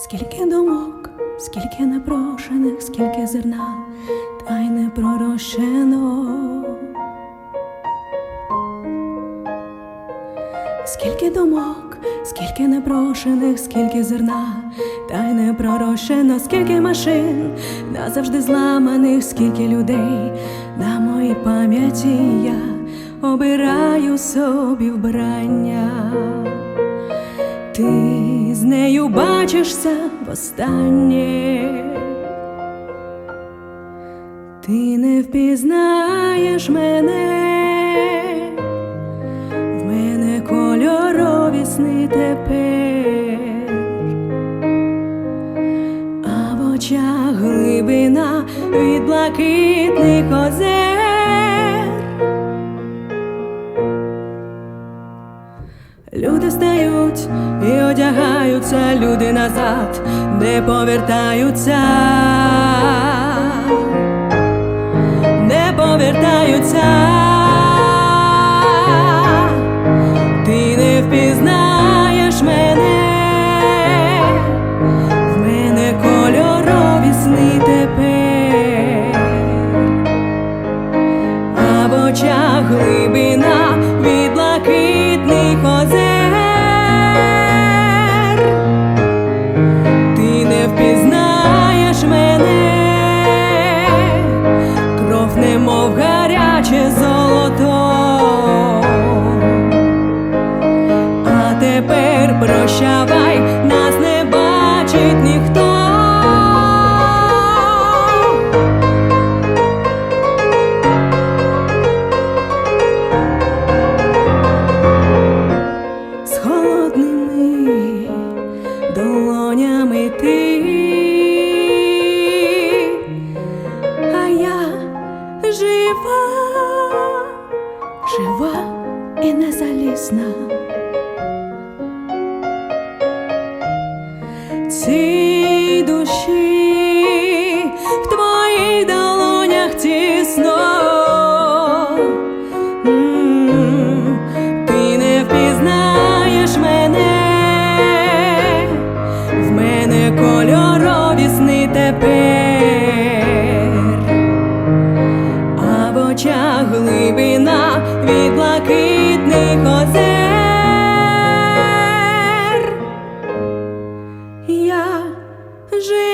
Скільки думок, скільки непрошених, скільки зерна, та й не пророщено. Скільки думок, скільки непрошених, скільки зерна, та й не пророщено, скільки машин, назавжди зламаних, скільки людей на моїй пам'яті я обираю собі вбрання. Ти з нею бачишся востаннє. Ти не впізнаєш мене, в мене кольорові сни тепер, а в очах глибина від блакитних озер. Люди стають і одягаються, люди назад не повертаються, не повертаються, долонями ти, а я жива, жива і незалізна. Цій блакитних озер. Я жив.